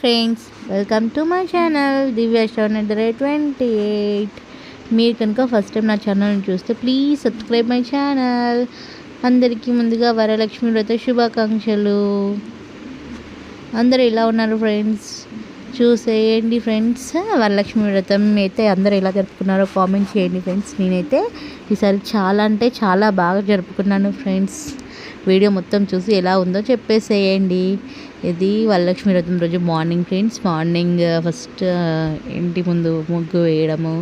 Friends welcome to my channel Divya rate twenty eight. మీరు కనుక first time నా ఛానల్ని చూస్తే ప్లీజ్ సబ్స్క్రైబ్ మై ఛానల్ అందరికీ ముందుగా వరలక్ష్మి వ్రత శుభాకాంక్షలు. అందరూ ఇలా ఉన్నారు ఫ్రెండ్స్ చూసేయండి ఫ్రెండ్స్. వరలక్ష్మి వ్రతం అయితే అందరూ ఎలా జరుపుకున్నారో కామెంట్ చేయండి ఫ్రెండ్స్. నేనైతే ఈసారి చాలా అంటే చాలా బాగా జరుపుకున్నాను ఫ్రెండ్స్. వీడియో మొత్తం చూసి ఎలా ఉందో చెప్పేసేయండి. ఇది వరలక్ష్మి వ్రతం రోజు మార్నింగ్ ఫ్రెండ్స్ మార్నింగ్ ఫస్ట్ ఇంటి ముందు ముగ్గు వేయడము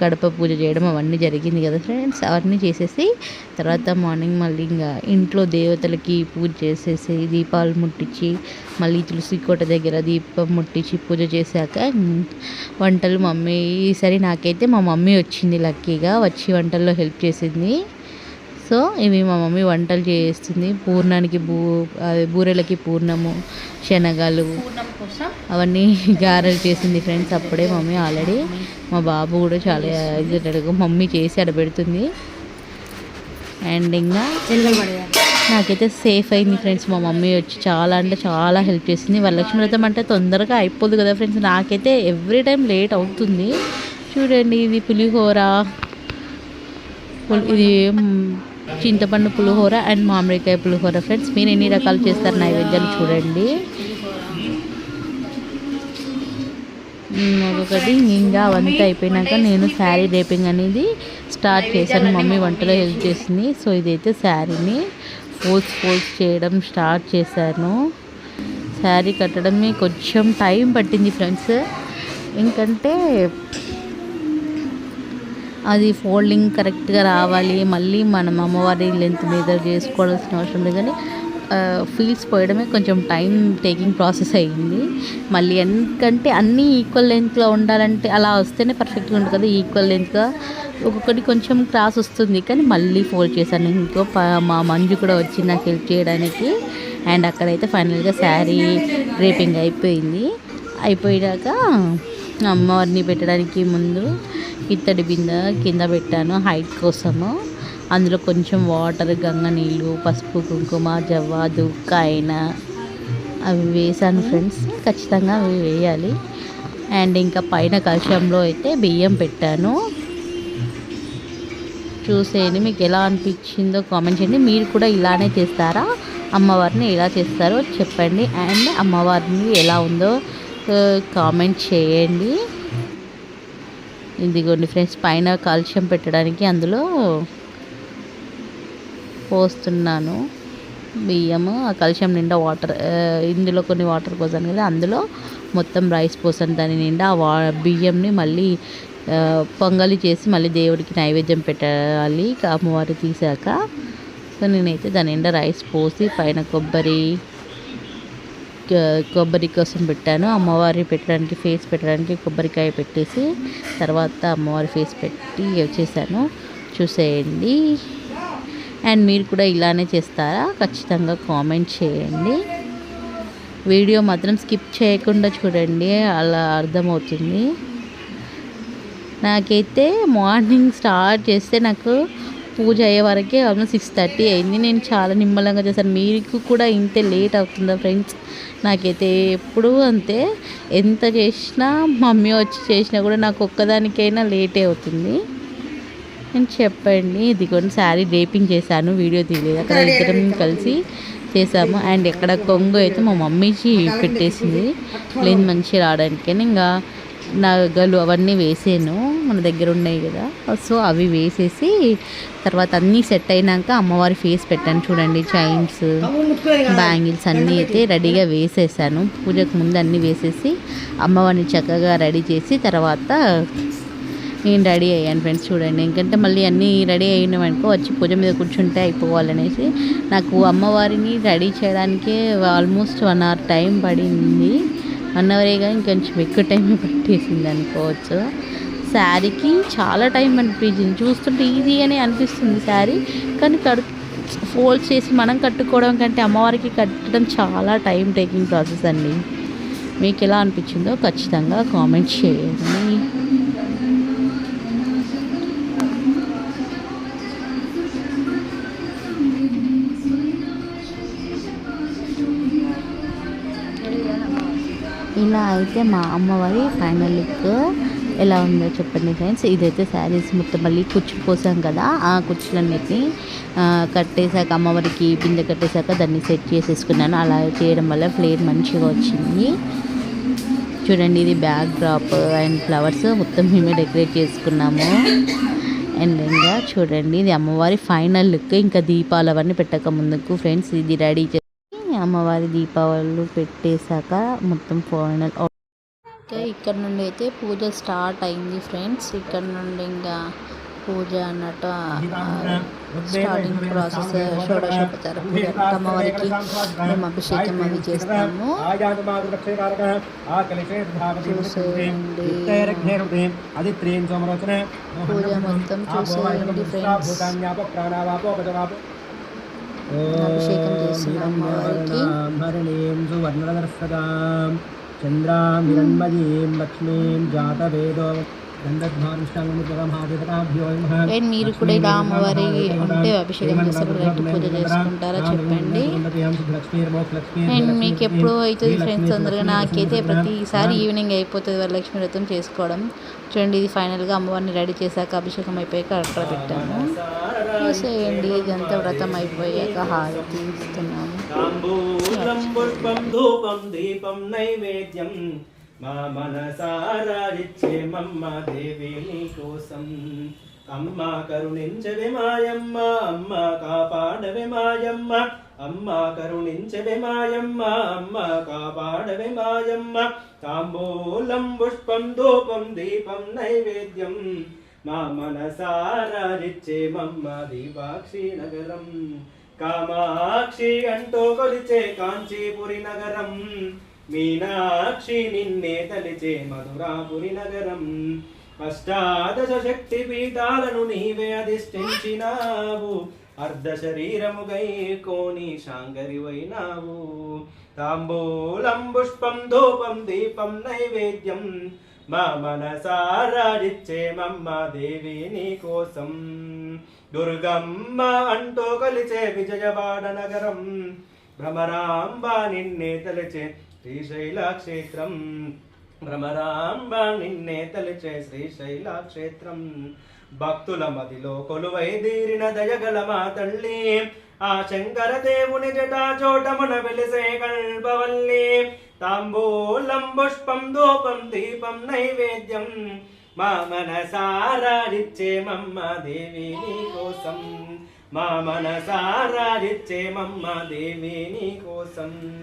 కడప పూజ చేయడం అవన్నీ జరిగింది కదా ఫ్రెండ్స్ అవన్నీ చేసేసి తర్వాత మార్నింగ్ మళ్ళీ ఇంకా ఇంట్లో దేవతలకి పూజ చేసేసి దీపాలు ముట్టించి మళ్ళీ తులసి కోట దగ్గర దీపం ముట్టించి పూజ చేశాక వంటలు మమ్మీ ఈసారి నాకైతే మా మమ్మీ వచ్చింది లక్కీగా వచ్చి వంటల్లో హెల్ప్ చేసింది. సో ఇవి మా మమ్మీ వంటలు చేస్తుంది. పూర్ణానికి బూ అదే బూరెలకి పూర్ణము శనగలు అవన్నీ గారెలు చేసింది ఫ్రెండ్స్ అప్పుడే మమ్మీ ఆల్రెడీ. మా బాబు కూడా చాలా ఎగ్జైటెడ్గా మమ్మీ చేసి అక్కడ పెడుతుంది అండ్ ఇంకా నాకైతే సేఫ్ అయింది ఫ్రెండ్స్. మా మమ్మీ వచ్చి చాలా అంటే చాలా హెల్ప్ చేసింది. వరలక్ష్మి వ్రతం అంటే తొందరగా అయిపోదు కదా ఫ్రెండ్స్. నాకైతే ఎవ్రీ టైం లేట్ అవుతుంది. చూడండి ఇది పులిహోర. పులి- ఇది చింతపండు పులిహోర అండ్ మామిడికాయ పులిహోర ఫ్రెండ్స్. మీరు ఎన్ని రకాలు చేస్తారు నైవేద్యాలు చూడండి. ఒకటి ఒక్కొక్కటి ఇంకా అవంతా అయిపోయినాక నేను శారీ రేపింగ్ అనేది స్టార్ట్ చేశాను. మమ్మీ వంటలో హెల్ప్ చేసింది. సో ఇదైతే శారీని ఫోల్స్ ఫోల్స్ చేయడం స్టార్ట్ చేశాను. శారీ కట్టడమే కొంచెం టైం పట్టింది ఫ్రెండ్స్. ఎందుకంటే అది ఫోల్డింగ్ కరెక్ట్గా రావాలి. మళ్ళీ మనం అమ్మవారి లెంత్ మీద చేసుకోవాల్సిన అవసరం లేదు. కానీ ఫీల్స్ పోయడమే కొంచెం టైం టేకింగ్ ప్రాసెస్ అయ్యింది. మళ్ళీ ఎందుకంటే అన్నీ ఈక్వల్ లెంత్లో ఉండాలంటే అలా వస్తేనే పర్ఫెక్ట్గా ఉంటుంది కదా ఈక్వల్ లెంత్గా. ఒక్కొక్కటి కొంచెం క్రాస్ వస్తుంది. కానీ మళ్ళీ ఫోల్డ్ చేశాను. ఇంకో మా మంజు కూడా వచ్చి నాకు హెల్ప్ చేయడానికి. అండ్ అక్కడైతే ఫైనల్గా శారీ డ్రేపింగ్ అయిపోయింది. అయిపోయాక అమ్మవారిని పెట్టడానికి ముందు ఇత్తడి బిందె కింద పెట్టాను హైట్ కోసము. అందులో కొంచెం వాటర్ గంగ నీళ్ళు పసుపు కుంకుమ జవ్వ దుక్క అయినా అవి వేసాను ఫ్రెండ్స్. ఖచ్చితంగా అవి వేయాలి. అండ్ ఇంకా పైన కలశంలో అయితే బియ్యం పెట్టాను. చూసేయండి మీకు ఎలా అనిపించిందో కామెంట్ చేయండి. మీరు కూడా ఇలానే చేస్తారా? అమ్మవారిని ఎలా చేస్తారో చెప్పండి. అండ్ అమ్మవారిని ఎలా ఉందో కామెంట్ చేయండి. ఇదిగోండి ఫ్రెండ్స్ పైన కాలుష్యం పెట్టడానికి అందులో పోస్తున్నాను. బియ్యము ఆ కలుషం నిండా వాటర్ ఇందులో కొన్ని వాటర్ పోసాను కదా అందులో మొత్తం రైస్ పోసాను. దాని నిండా ఆ వా బియ్యంని మళ్ళీ పొంగలి చేసి మళ్ళీ దేవుడికి నైవేద్యం పెట్టాలి అమ్మవారు తీసాక. సో నేనైతే దాని నిండా రైస్ పోసి పైన కొబ్బరి కొబ్బరి కోసం పెట్టాను. అమ్మవారి పెట్టడానికి ఫేస్ పెట్టడానికి కొబ్బరికాయ పెట్టేసి తర్వాత అమ్మవారి ఫేస్ పెట్టి వచ్చేసాను. చూసేయండి. అండ్ మీరు కూడా ఇలానే చేస్తారా? ఖచ్చితంగా కామెంట్ చేయండి. వీడియో మాత్రం స్కిప్ చేయకుండా చూడండి. అలా అర్థమవుతుంది. నాకైతే మార్నింగ్ స్టార్ట్ చేస్తే నాకు పూజ అయ్యే వరకే ఆల్మోస్ట్ సిక్స్ థర్టీ అయింది. నేను చాలా నిమ్మలంగా చేశాను. మీకు కూడా ఇంతే లేట్ అవుతుందా ఫ్రెండ్స్? నాకైతే ఎప్పుడూ అంతే. ఎంత చేసినా మమ్మీ వచ్చి చేసినా కూడా నాకు ఒక్కదానికైనా లేటే అవుతుంది. నేను చెప్పండి. ఇదిగోండి శారీ డ్రేపింగ్ చేశాను వీడియో తీయలేదు. అక్కడ ఇద్దరం కలిసి చేసాము అండ్ ఎక్కడ కొంగు అయితే మా మమ్మీకి పెట్టేసింది. లేదు మంచిగా రావడానికి. ఇంకా నగలు అవన్నీ వేసాను. మన దగ్గర ఉన్నాయి కదా. సో అవి వేసేసి తర్వాత అన్నీ సెట్ అయినాక అమ్మవారి ఫేస్ పెట్టాను చూడండి. చైన్స్ బ్యాంగిల్స్ అన్నీ అయితే రెడీగా వేసేసాను. పూజకు ముందు అన్నీ వేసేసి అమ్మవారిని చక్కగా రెడీ చేసి తర్వాత నేను రెడీ అయ్యాను ఫ్రెండ్స్ చూడండి. ఎందుకంటే మళ్ళీ అన్నీ రెడీ అయినామనుకో వచ్చి పూజ మీద కూర్చుంటే అయిపోవాలనేసి నాకు అమ్మవారిని రెడీ చేయడానికే ఆల్మోస్ట్ వన్ అవర్ టైం పడింది. వన్ ఇంకొంచెం ఎక్కువ టైం పట్టేసింది అనుకోవచ్చు. శారీకి చాలా టైం అనిపించింది. చూస్తుంటే ఈజీ అని అనిపిస్తుంది శారీ. కానీ కడు ఫోల్డ్ చేసి మనం కట్టుకోవడం కంటే అమ్మవారికి కట్టడం చాలా టైం టేకింగ్ ప్రాసెస్ అండి. మీకు ఎలా అనిపించిందో ఖచ్చితంగా కామెంట్ చేయండి. ఇలా అయితే మా అమ్మవారి ఫైనల్ లుక్ ఎలా ఉందో చెప్పండి ఫ్రెండ్స్ ఇదైతే శారీస్ మొత్తం మళ్ళీ కుర్చీ పోసాం కదా ఆ కుచ్చులన్నిటిని కట్టేశాక అమ్మవారికి బిందె కట్టేశాక దాన్ని సెట్ చేసేసుకున్నాను. అలా చేయడం వల్ల ఫ్లేర్ మంచిగా వచ్చింది. చూడండి ఇది బ్యాక్ డ్రాప్ అండ్ ఫ్లవర్స్ మొత్తం మేమే డెకరేట్ చేసుకున్నాము. అండ్ ఇంకా చూడండి ఇది అమ్మవారి ఫైనల్ లుక్ ఇంకా దీపాలు అవన్నీ పెట్టక ముందుకు ఫ్రెండ్స్ ఇది రెడీ చేసి అమ్మవారి దీపావళి పెట్టేశాక మొత్తం ఫైనల్ ఓకే ఇక్కడ నుండి అయితే పూజ స్టార్ట్ అయింది ఫ్రెండ్స్ ఇక్కడ నుండి ఇంకా పూజ అన్నట్టు స్టార్టింగ్ ప్రాసెస్ షోడశోపచార పూజ అమ్మవారికి మేము అభిషేకం అవి చేస్తాము. పూజ మొత్తం చూసేయండి ఫ్రెండ్స్ అభిషేకం చేస్తున్నాం అమ్మవారికి. చంద్రాం హిరణ్మయీం లక్ష్మీం జాతవేదో అండ్ మీరు కూడా ఇలా అమ్మవారి ఉంటే అభిషేకం గట్టి పూజ చేసుకుంటారా చెప్పండి. అండ్ మీకు ఎప్పుడు అవుతుంది ఫ్రెండ్స్ తొందరగా నాకైతే ప్రతిసారి ఈవినింగ్ అయిపోతుంది వరలక్ష్మి వ్రతం చేసుకోవడం. చూడండి ఇది ఫైనల్గా అమ్మవారిని రెడీ చేశాక అభిషేకం అయిపోయాక అక్కడ పెట్టాము. చూసేయండి ఇదంతా వ్రతం అయిపోయాక హారతి ఇస్తున్నాము. తాంబూలం పుష్పం ధూపం మా మనసారాయిచ్చే మమ్మ దేవి నీ కోసం అమ్మ కరుణించవే మాయమ్మ అమ్మ కాపాడవే మాయమ్మ అమ్మ కరుణించవే మాయమ్మ అమ్మ కాపాడవే మాయమ్మ. తాంబూలం పుష్పం ధూపం దీపం నైవేద్యం. మా మనసారారిచ్చే మమ్మ దీపాక్షి నగరం. కామాక్షి అంటూ కొలిచే కాంచీపురి నగరం. మీనాక్షి నిన్నే తలిచే మధురాపురి నగరం. అష్టాదశ శక్తి పీఠాలను నీవే అధిష్ఠించినావు. అర్ధ శరీరముగై కోని శాంగరివైనావు. తాంబూలం పుష్పం ధూపం దీపం నైవేద్యం మా మనసారాడిచ్చే మమ్మ దేవి నీ కోసం. దుర్గమ్మ అంటూ కలిచే విజయవాడ నగరం. భ్రమరాంబ నిన్నే తలచే శ్రీశైలక్షేత్రం. భ్రమరాంబ నిన్నే తలిచే శ్రీశైలక్షేత్రం. భక్తుల మదిలో కొలువై దీరిన దయగల మా తల్లి. ఆ శంకర దేవుని జటా చోటమున వెలిసే కల్పవల్లి. తాంబూలం పుష్పం ధూపం దీపం నైవేద్యం. మా మనసారారిచ్చే మమ్మ దేవి నీ కోసం. మా మనసారారిచ్చే మమ్మ దేవి నీ కోసం.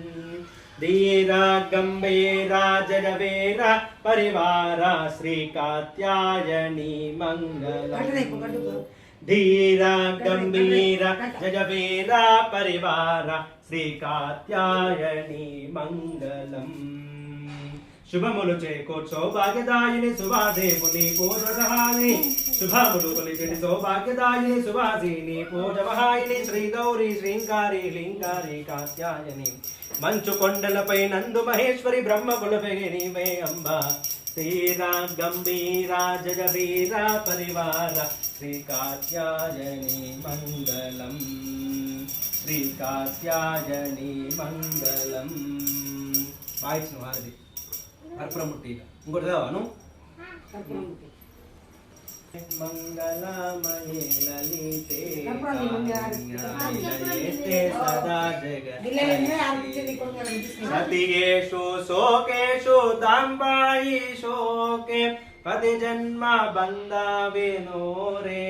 ధీరా గంభీరా జగవేర పరివార శ్రీ కాత్యాయని మంగళ ధీరా గంభీర జగవీర పరివార శ్రీ కాత్యాయని మంగళం శుభములు చేకూర్ సౌభాగ్యదాయిని శుభాదేవుని పూర్వసహాని శుభములు కొలిచిని సౌభాగ్యదాయిని సుభాసిని పూజవహాయిని శ్రీ గౌరీ శ్రీంకారి లింకారి కాత్యాయని. మంచు కొండలపై నందు మహేశ్వరి బ్రహ్మ కులపెగిని మే అంబ. శ్రీరా గంభీరా జగవీరా పరివార. శ్రీ కాత్యాయని మంగళం. శ్రీ కాత్యాయని మంగళం. వాయిస్ వారిది కర్పూరముట్టి. ఇంకోటి చదవాను మంగళమయే లలితే సదా జగత్తే. సతియేషు శోకేషు దాంబాయి శోకే. పది జన్మ బంధావేనో రే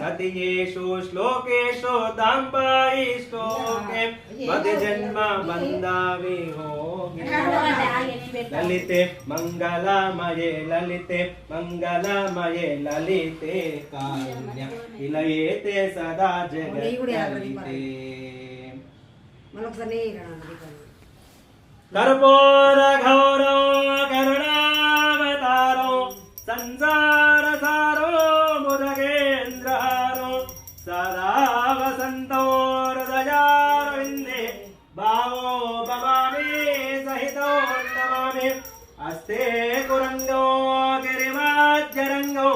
సతియేషు శ్లోకేషు దాంబాయి శ్లోకే పది జన్మ బంధావి ललिते मङ्गलमये ललिते मङ्गलमये ललिते काम्य इलयेते सदा जगते कर्पूर घौरो करुणावतारो संसार హస్తే కురంగో గిరిమాజరంగో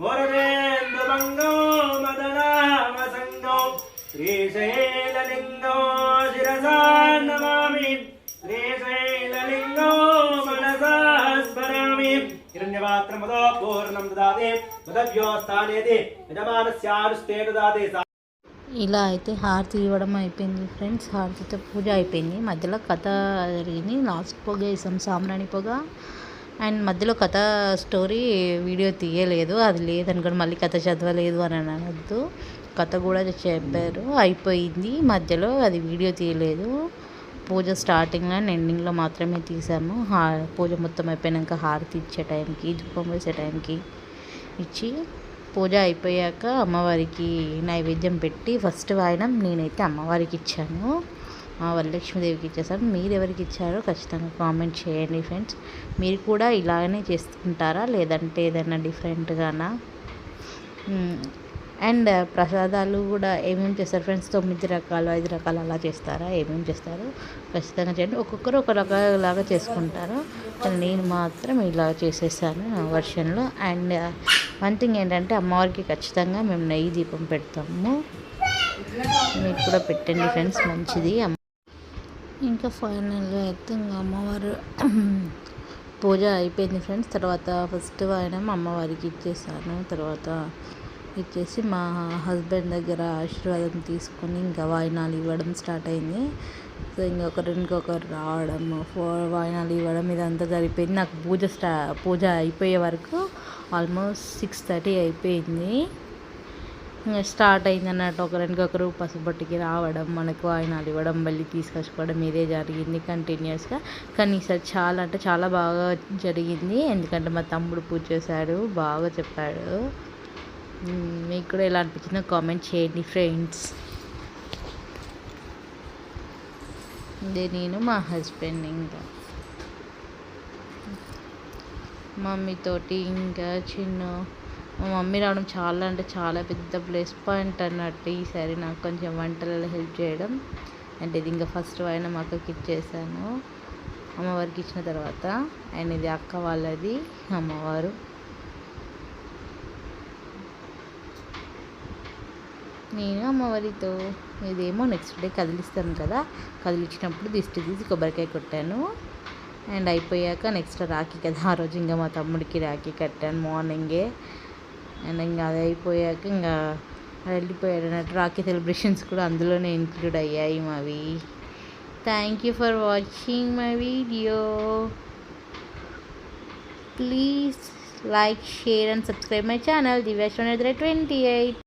మురవేందుభంగో మదనామసంగో శ్రీశైలలింగో శిరసా నమామి శ్రీశైలలింగో మనసా స్మరామి. హిరణ్యపాత్రముదో పూర్ణం దాదే మృతవ్యోస్థానేది యజమానస్యానుష్ఠే ఇలా అయితే హారతి ఇవ్వడం అయిపోయింది ఫ్రెండ్స్. హారతితో పూజ అయిపోయింది. మధ్యలో కథ జరిగింది. లాస్ట్ పొగ వేసాం సాంబ్రాణి పొగ. అండ్ మధ్యలో కథ స్టోరీ వీడియో తీయలేదు. అది లేదనుకోండి మళ్ళీ కథ చదవలేదు అని అనవద్దు కథ కూడా చెప్పారు. అయిపోయింది. మధ్యలో అది వీడియో తీయలేదు. పూజ స్టార్టింగ్లో అండ్ ఎండింగ్లో మాత్రమే తీసాము. హా పూజ మొత్తం అయిపోయాక హారతి ఇచ్చే టైంకి ధూపం వేసే టైంకి ఇచ్చి పూజ అయిపోయాక అమ్మవారికి నైవేద్యం పెట్టి ఫస్ట్ వాయనం నేనైతే అమ్మవారికి ఇచ్చాను. మా వరలక్ష్మీదేవికి ఇచ్చేసాను. మీరు ఎవరికి ఇచ్చారో ఖచ్చితంగా కామెంట్ చేయండి ఫ్రెండ్స్. మీరు కూడా ఇలాగనే చేసుకుంటారా లేదంటే ఏదైనా డిఫరెంట్గానా? అండ్ ప్రసాదాలు కూడా ఏమేమి చేస్తారు ఫ్రెండ్స్? తొమ్మిది రకాలు ఐదు రకాలు అలా చేస్తారా? ఏమేమి చేస్తారు? ఖచ్చితంగా చేయండి. ఒక్కొక్కరు ఒక రకాలాగా చేసుకుంటారు. నేను మాత్రం ఇలా చేసేసాను వర్షన్లో. అండ్ వన్ థింగ్ ఏంటంటే అమ్మవారికి ఖచ్చితంగా మేము నెయ్యి దీపం పెడతాము. మీకు కూడా పెట్టండి ఫ్రెండ్స్ మంచిది. ఇంకా ఫైనల్గా అయితే ఇంకా అమ్మవారు పూజ అయిపోయింది ఫ్రెండ్స్. తర్వాత ఫస్ట్ వాయనం అమ్మవారికి ఇచ్చేసాను. తర్వాత ఇచ్చేసి మా హస్బెండ్ దగ్గర ఆశీర్వాదం తీసుకొని ఇంకా వాయినాలు ఇవ్వడం స్టార్ట్ అయింది. సో ఇంకొకరు ఇంకొకరు రావడం ఫోర్ వాయినాలు ఇవ్వడం ఇదంతా జరిగిపోయింది. నాకు పూజ స్టా పూజ అయిపోయే వరకు ఆల్మోస్ట్ సిక్స్ థర్టీ అయిపోయింది. ఇంకా స్టార్ట్ అయింది అన్నట్టు ఒకరికొకరు పసుపొట్టికి రావడం మనకు వాయినాలు ఇవ్వడం మళ్ళీ తీసుకొచ్చుకోవడం ఇదే జరిగింది కంటిన్యూస్గా. కానీ ఈసారి చాలా అంటే చాలా బాగా జరిగింది. ఎందుకంటే మా తమ్ముడు పూజ చేశాడు బాగా చెప్పాడు. మీకు కూడా ఎలా అనిపించిందో కామెంట్ చేయండి ఫ్రెండ్స్ ఇదే నేను మా హస్బెండ్ ఇంకా. మమ్మీతోటి ఇంకా చిన్న మా మమ్మీ రావడం చాలా అంటే చాలా పెద్ద ప్లస్ పాయింట్ అన్నట్టు ఈసారి నాకు కొంచెం వంటలలో హెల్ప్ చేయడం. అంటే ఇది ఇంకా ఫస్ట్ ఆయన మా అక్కకి ఇచ్చేసాను అమ్మవారికి ఇచ్చిన తర్వాత అండ్ ఇది అక్క వాళ్ళది అమ్మవారు. నేను అమ్మవారితో ఇదేమో నెక్స్ట్ డే కదిలిస్తాను కదా. కదిలించినప్పుడు దిష్టి తీసి కొబ్బరికాయ కొట్టాను. అండ్ అయిపోయాక నెక్స్ట్ రాఖీ కదా. ఆ రోజు ఇంకా మా తమ్ముడికి రాఖీ కట్టాను మార్నింగే. అండ్ ఇంకా అది అయిపోయాక ఇంకా వెళ్ళిపోయాడు అన్నట్టు రాఖీ సెలబ్రేషన్స్ కూడా అందులోనే ఇంక్లూడ్ అయ్యాయి మావి. Thank you for watching my video please like share and subscribe my channel దివ్యాశ్వర్ twenty eight